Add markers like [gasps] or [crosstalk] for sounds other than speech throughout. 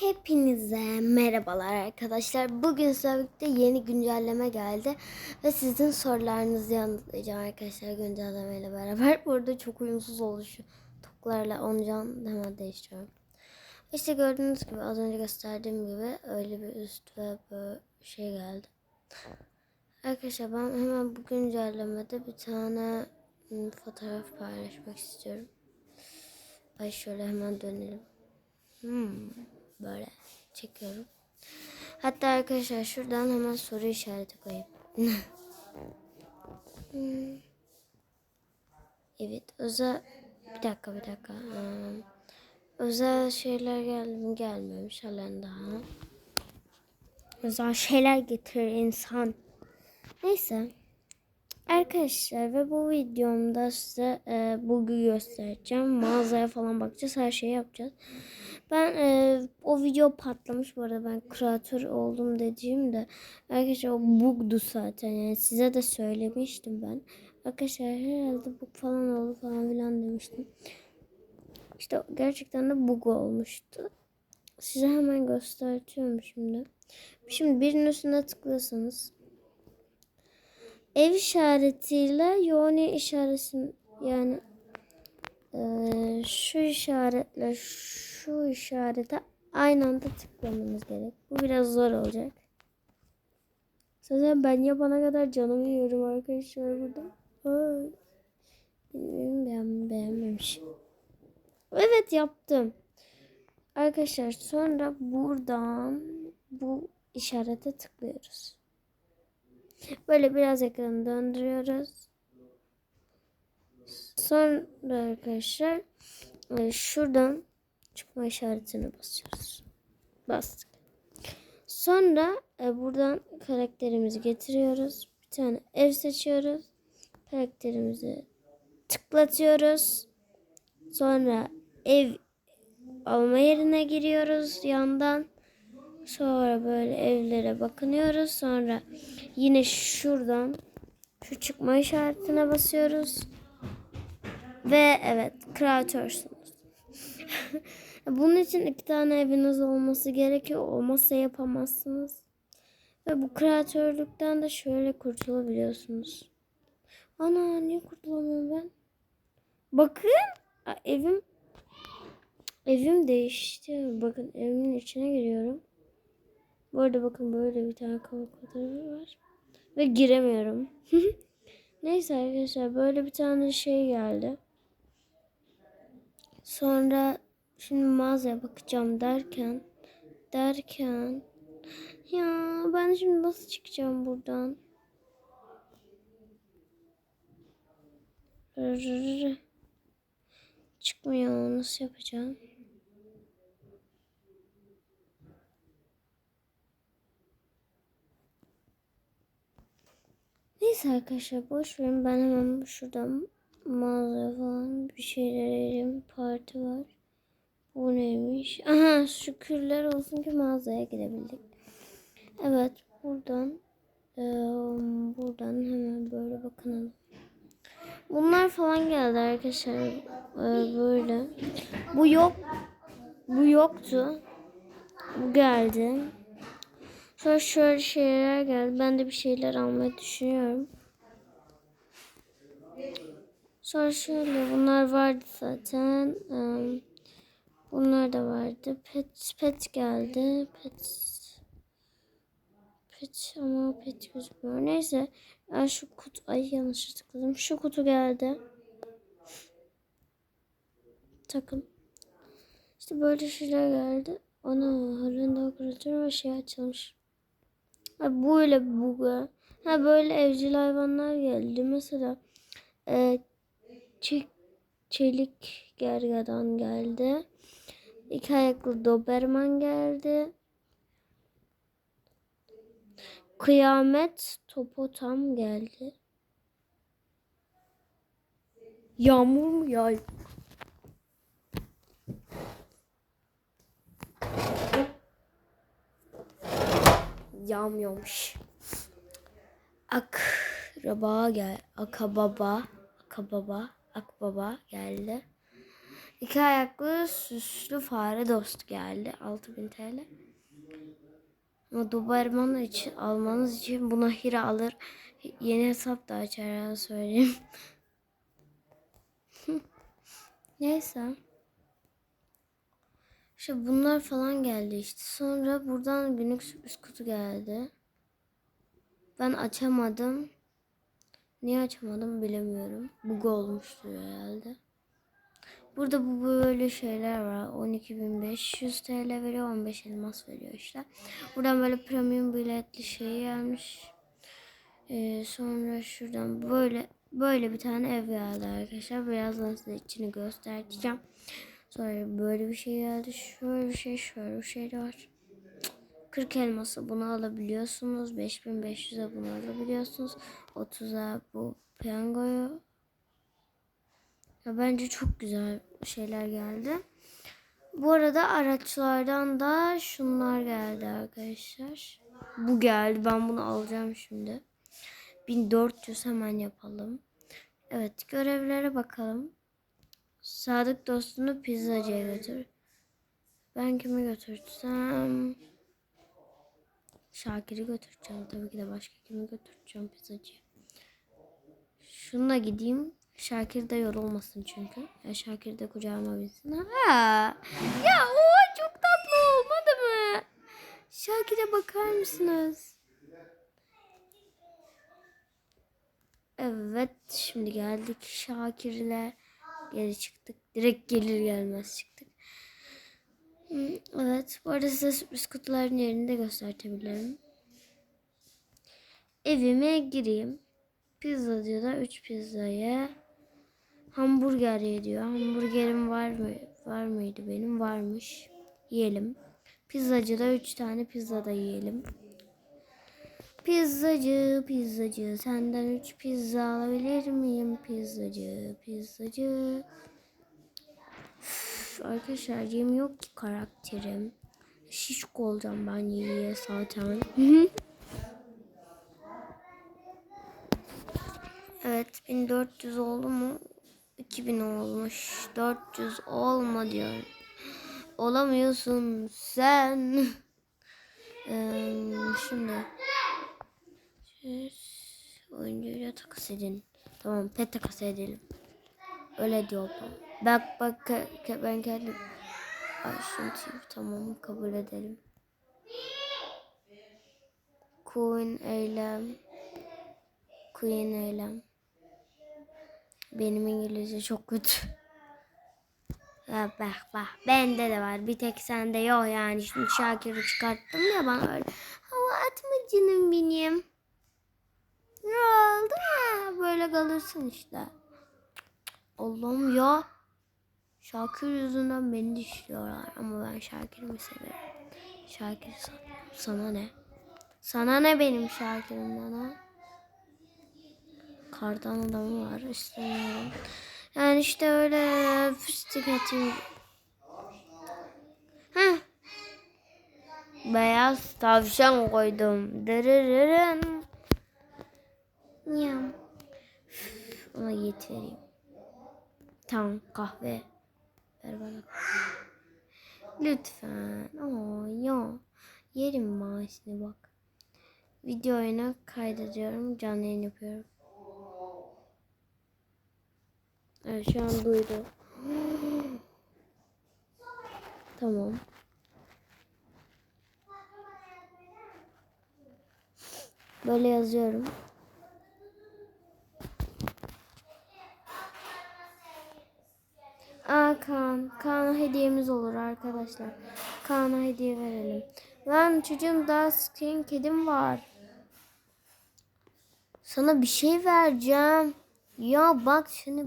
Hepinize merhabalar arkadaşlar. Bugün birlikte yeni güncelleme geldi. Ve sizin sorularınızı yanıtlayacağım arkadaşlar güncellemeyle beraber. [laughs] Burada çok uyumsuz oluşu. Toklarla oncan hemen değiştiriyorum. İşte gördüğünüz gibi az önce gösterdiğim gibi öyle bir üst ve böyle şey geldi. Arkadaşlar ben hemen bu güncellemede bir tane fotoğraf paylaşmak istiyorum. Ay şöyle hemen dönelim. Hmm, böyle çekiyorum. Hatta arkadaşlar şuradan hemen soru işareti koyayım. [laughs] Evet özel bir dakika bir dakika. Hmm. Özel şeyler geldi mi gelmemiş halen daha. Özel şeyler getirir insan. Neyse. Arkadaşlar ve bu videomda size e, bug'ü göstereceğim. Mağazaya falan bakacağız. Her şeyi yapacağız. Ben e, o video patlamış bu arada ben kreatör oldum dediğimde arkadaşlar o bug'du zaten yani size de söylemiştim ben. Arkadaşlar herhalde bug falan oldu falan filan demiştim. İşte gerçekten de bug olmuştu. Size hemen göstertiyorum şimdi. Şimdi birinin üstüne tıklıyorsanız ev işaretiyle yoni işaretini yani eee, şu işaretle şu işarete aynı anda tıklamanız gerek. Bu biraz zor olacak. Zaten ben yapana kadar canımı yiyorum arkadaşlar burada. Ay. Benim beğen beğenmemiş. Evet yaptım. Arkadaşlar sonra buradan bu işarete tıklıyoruz. Böyle biraz ekranı döndürüyoruz. Sonra arkadaşlar e, şuradan çıkma işaretine basıyoruz. Bastık. Sonra e, buradan karakterimizi getiriyoruz. Bir tane ev seçiyoruz. Karakterimizi tıklatıyoruz. Sonra ev alma yerine giriyoruz yandan. Sonra böyle evlere bakınıyoruz. Sonra yine şuradan şu çıkma işaretine basıyoruz. Ve evet kreatörsunuz. [laughs] Bunun için iki tane eviniz olması gerekiyor. Olmazsa yapamazsınız. Ve bu kreatörlükten de şöyle kurtulabiliyorsunuz. Ana niye kurtulamıyorum ben? Bakın Aa, evim evim değişti. Bakın evimin içine giriyorum. Bu arada bakın böyle bir tane kavak fotoğrafı var. Ve giremiyorum. [laughs] Neyse arkadaşlar böyle bir tane şey geldi. Sonra şimdi mağazaya bakacağım derken derken ya ben şimdi nasıl çıkacağım buradan? Çıkmıyor nasıl yapacağım? Neyse arkadaşlar boş verin ben hemen şuradan mağaza falan bir şeyler arayayım. Parti var. Bu neymiş? Aha şükürler olsun ki mağazaya gidebildik. Evet buradan eee, buradan hemen böyle bakınalım. Bunlar falan geldi arkadaşlar. Eee, böyle. Bu yok. Bu yoktu. Bu geldi. Sonra şöyle şeyler geldi. Ben de bir şeyler almayı düşünüyorum. Sonra şöyle bunlar vardı zaten. Bunlar da vardı. Pet pet geldi. Pet pet ama pet gözükmüyor. Neyse. Ya şu kutu ay yanlış tıkladım. Şu kutu geldi. Takım. İşte böyle şeyler geldi. Ana halen operatör ve şey açılmış. Ha böyle buga. Ha böyle evcil hayvanlar geldi. Mesela e, çek, çelik gergadan geldi. İki ayaklı Doberman geldi. Kıyamet Topotam geldi. Yağmur mu yağ? Yağmıyormuş. Akraba gel. Akababa. Akababa. Akbaba geldi. İki ayaklı süslü fare dost geldi. 6000 TL. Ama Doberman için almanız için buna hira alır. Yeni hesap da açar ya söyleyeyim. [laughs] Neyse. İşte bunlar falan geldi işte. Sonra buradan günlük sürpriz kutu geldi. Ben açamadım. Niye açamadım bilemiyorum. Bug olmuştu herhalde. Burada bu böyle şeyler var. 12.500 TL veriyor. 15 elmas veriyor işte. Buradan böyle premium biletli şey gelmiş. Ee, sonra şuradan böyle böyle bir tane ev geldi arkadaşlar. Birazdan size içini göstereceğim. Sonra böyle bir şey geldi. Şöyle bir şey, şöyle bir şey de var. 40 elması bunu alabiliyorsunuz. 5500'e bunu alabiliyorsunuz. 30'a bu piyangoyu. Ya bence çok güzel şeyler geldi. Bu arada araçlardan da şunlar geldi arkadaşlar. Bu geldi. Ben bunu alacağım şimdi. 1400 hemen yapalım. Evet görevlere bakalım. Sadık dostunu pizzacıya götür. Ben kimi götürsem... Şakir'i götüreceğim. Tabii ki de başka kimi götüreceğim pizzacıya. Şununla gideyim. Şakir de yorulmasın çünkü. Ya Şakir de kucağıma binsin. Ha. Ya o çok tatlı olmadı mı? Şakir'e bakar mısınız? Evet şimdi geldik Şakir'le geri çıktık. Direkt gelir gelmez çıktık. Evet bu arada size sürpriz kutuların yerini de gösterebilirim. Evime gireyim. Pizzacıda 3 pizzaya hamburger yediyor. Hamburgerim var mı? Var mıydı benim? Varmış. Yiyelim. Pizzacıda 3 tane pizza da yiyelim. Pizzacı, pizzacı, senden 3 pizza alabilir miyim? Pizzacı, pizzacı. Üf, arkadaşlar yem yok ki karakterim. Şişko olacağım ben yiye zaten. evet 1400 oldu mu? 2000 olmuş. 400 olma diyor. Olamıyorsun sen. [laughs] Eee, şimdi oyuncuyla takas edin. Tamam pet takas edelim. Öyle diyor baba. Bak bak ben kendim. Şimdi tamam kabul edelim. Queen eylem. Queen eylem. Benim İngilizce çok kötü. Ya bak bak bende de var bir tek sende yok yani şimdi Şakir'i çıkarttım ya bana öyle hava atma canım benim ne oldu ya böyle kalırsın işte Allah'ım ya Şakir yüzünden beni dişliyorlar ama ben Şakir'imi severim Şakir sana, ne sana ne benim Şakir'imden ha kardan adamı var istemiyorum yani işte öyle fıstık atayım. Heh. Beyaz tavşan koydum. Dırırırın. Üf, Ona yet vereyim. Tamam kahve. Ver bana. Lütfen. Aa ya. Yerim maaşını bak. Video oyunu kaydediyorum. Canlı yayın yapıyorum. Evet şu an duydu. tamam. Böyle yazıyorum. Aa Kaan. Kaan'a hediyemiz olur arkadaşlar. Kaan'a hediye verelim. Lan çocuğum daha senin kedim var. Sana bir şey vereceğim. Ya bak seni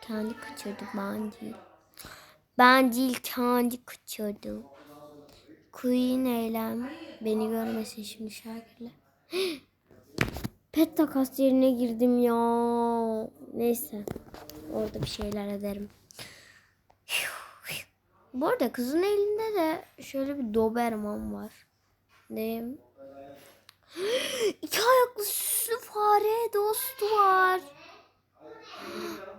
kendi kaçırdı ben değil. Ben değil kendi kaçırdı. Queen eylem. Beni görmesin şimdi Şakir'le. [gasps] Pet takas yerine girdim ya. Neyse. Orada bir şeyler ederim. Bu arada kızın elinde de şöyle bir Doberman var. Ne? [gasps] İki ayaklı süslü fare dostu var.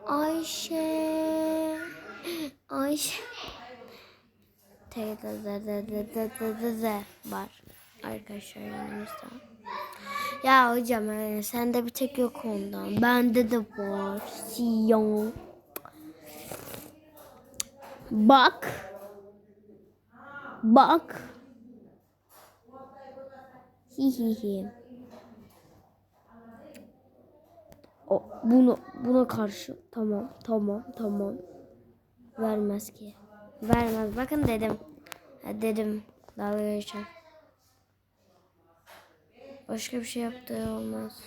Ayşe. [gasps] Ayşe. Teyze var arkadaşlar yanımızda. Ya hocam yani sende bir tek yok ondan. Bende de var. Siyon. Bak. Bak. Hi hi hi. O, bunu buna karşı tamam tamam tamam. Vermez ki. Vermez. Bakın dedim. Ha, dedim. Dalga geçer başka bir şey yaptığı olmaz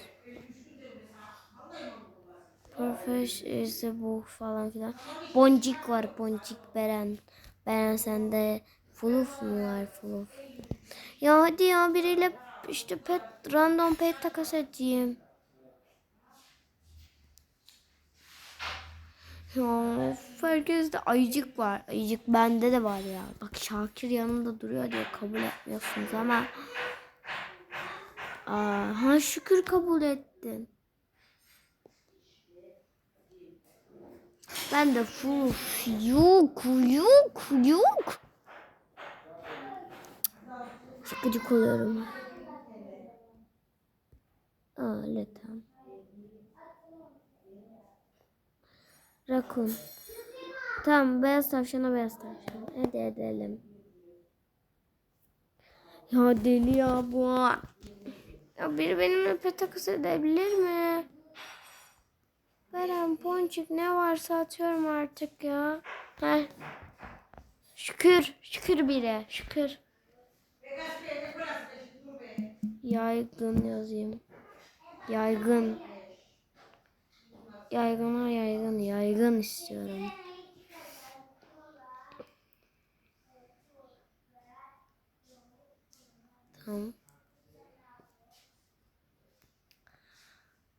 Profesh ise bu falan filan boncuk var boncuk Beren Beren sende fluf mu var fluf ya hadi ya biriyle işte pet random pet takas edeyim Ya herkeste ayıcık var. Ayıcık bende de var ya. Bak Şakir yanımda duruyor diye kabul etmiyorsunuz ama. Aa, ha şükür kabul ettin. Ben de fuf yok yok yok. Çok gıcık oluyorum. Aa lütfen. Rakun. Tamam beyaz tavşana beyaz tavşan. Hadi edelim. Ya deli ya bu. Ya biri benimle petakus edebilir mi? Beren ponçik ne varsa atıyorum artık ya. Heh. Şükür. Şükür biri. Şükür. Yaygın yazayım. Yaygın. Yaygına yaygın yaygın istiyorum. Tamam.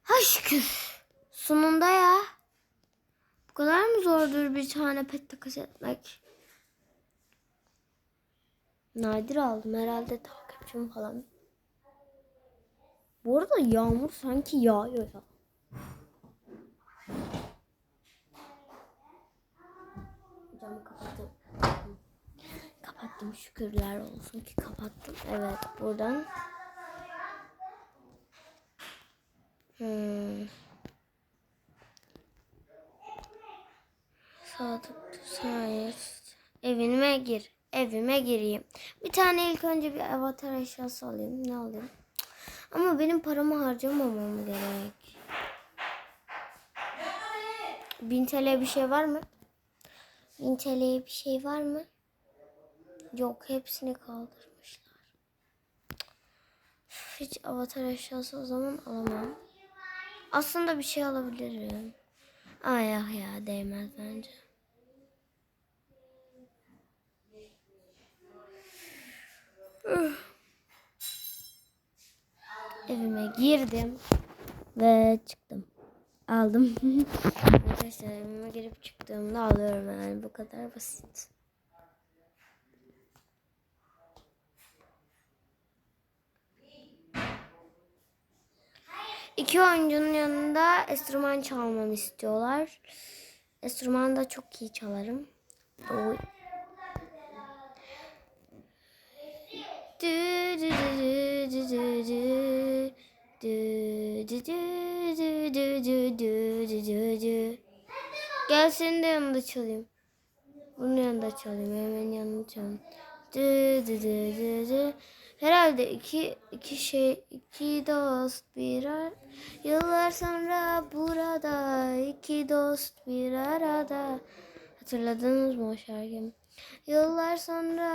Ha şükür. Sonunda ya. Bu kadar mı zordur bir tane pet takas etmek? Nadir aldım herhalde takipçim falan. Bu arada yağmur sanki yağıyor ya. Camı kapattım. Kapattım şükürler olsun ki kapattım. Evet buradan. Hmm. Tut, sağ Evime gir. Evime gireyim. Bir tane ilk önce bir avatar eşyası alayım. Ne alayım? Ama benim paramı harcamamam gerek. 1000 TL bir şey var mı? 1000 TL'ye bir şey var mı? Yok hepsini kaldırmışlar. Hiç avatar eşyası o zaman alamam. Aslında bir şey alabilirim. Ay ah ya değmez bence. Evime girdim ve çıktım. Aldım. [laughs] Arkadaşlar evime girip çıktığımda alıyorum yani bu kadar basit. İki oyuncunun yanında enstrüman çalmamı istiyorlar. Enstrüman da çok iyi çalarım. Oy. Dü dü dü dü dü dü. Gel senin de yanında çalayım. Bunun yanında çalayım. Hemen yanında çalayım. Dü dü dü dü dü. Herhalde iki iki şey iki dost bir ar yıllar sonra burada iki dost bir arada hatırladınız mı o şarkıyı? Yıllar sonra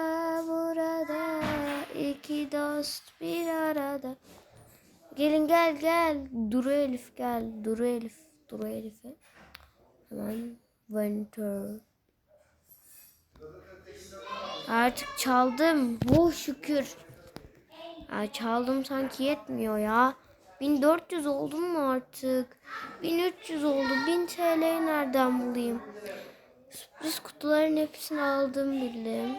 burada iki dost bir arada Gelin gel gel Duru Elif gel Duru Elif Duru Elif'e hemen Winter Artık çaldım. Oh şükür. Ya çaldım sanki yetmiyor ya. 1400 oldum mu artık? 1300 oldu. 1000 TL'yi nereden bulayım? Sürpriz kutuların hepsini aldım bildim.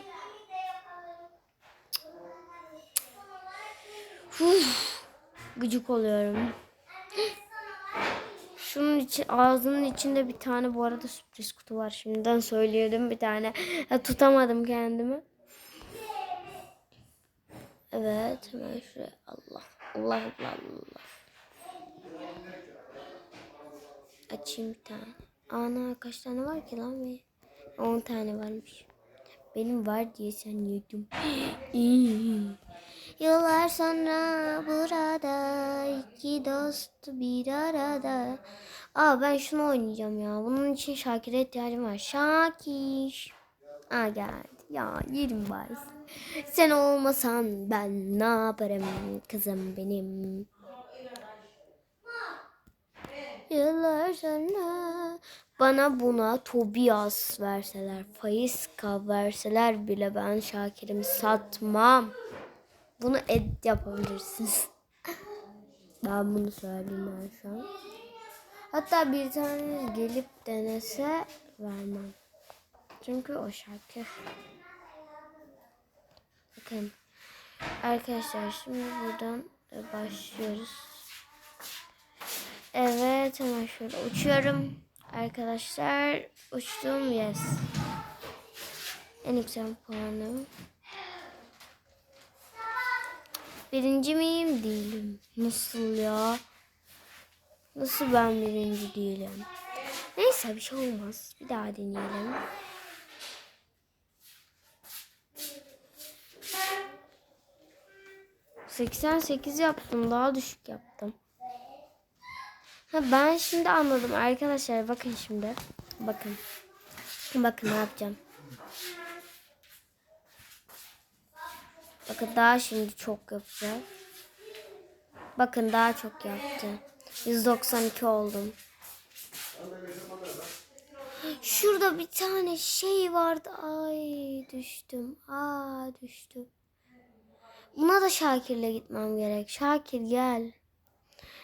Uf, gıcık oluyorum. Şunun için ağzının içinde bir tane bu arada sürpriz kutu var. Şimdiden söylüyordum bir tane. Ya, tutamadım kendimi. Evet hemen şuraya Allah Allah Allah Allah. Açayım bir tane. Ana kaç tane var ki lan be? 10 tane varmış. Benim var diye sen yedin. [gasps] Yıllar sonra burada iki dost bir arada. Aa ben şunu oynayacağım ya. Bunun için Şakir'e ihtiyacım var. Şakir. Aa geldi. Ya yerim bari. Sen olmasan ben ne yaparım kızım benim. Yıllar sonra bana buna Tobias verseler, Faiska verseler bile ben Şakir'imi satmam. Bunu ed yapabilirsiniz. [laughs] Ben bunu söyleyeyim ben şu an. Hatta bir tane gelip denese vermem. Çünkü o şarkı. Bakın. Arkadaşlar şimdi buradan e, başlıyoruz. Evet hemen şöyle uçuyorum. Arkadaşlar uçtum yes. En yüksek puanım. Birinci miyim? Değilim. Nasıl ya? Nasıl ben birinci değilim? Neyse bir şey olmaz. Bir daha deneyelim. Seksen sekiz yaptım. Daha düşük yaptım. Ha, ben şimdi anladım arkadaşlar. Bakın şimdi. Bakın. Bakın ne yapacağım. Bakın daha şimdi çok yapacağım. Bakın daha çok yaptı. 192 oldum. Şurada bir tane şey vardı. Ay düştüm. Aa düştüm. Buna da Şakir'le gitmem gerek. Şakir gel.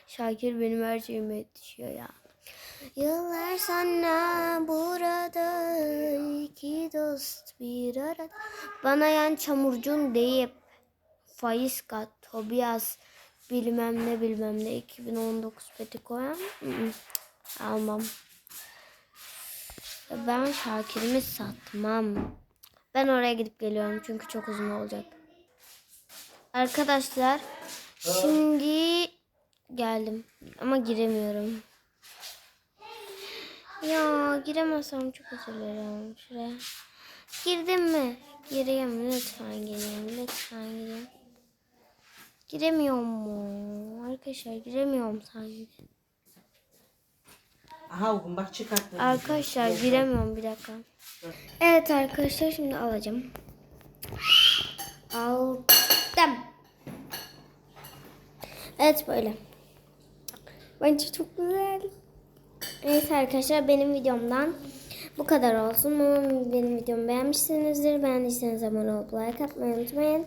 Şakir benim her şeyime yetişiyor ya. Yıllar sonra burada iki dost bir arada. Bana yan çamurcun deyip Faiska, Tobias bilmem ne bilmem ne 2019 peti koyan almam. Ben Şakir'imi satmam. Ben oraya gidip geliyorum çünkü çok uzun olacak. Arkadaşlar şimdi geldim ama giremiyorum. Ya giremezsem çok özür dilerim şuraya. Girdim mi? Gireyim lütfen gireyim lütfen gireyim. Giremiyorum mu? Arkadaşlar giremiyorum sanki. Aha oğlum bak çıkarttım. Arkadaşlar giremiyorum bir dakika. Evet arkadaşlar şimdi alacağım. Aldım. Evet böyle. Bence çok güzel. Evet arkadaşlar benim videomdan bu kadar olsun. Umarım benim videomu beğenmişsinizdir. Beğendiyseniz abone olup like atmayı unutmayın.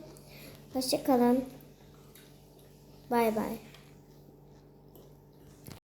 Hoşçakalın. Bay bay.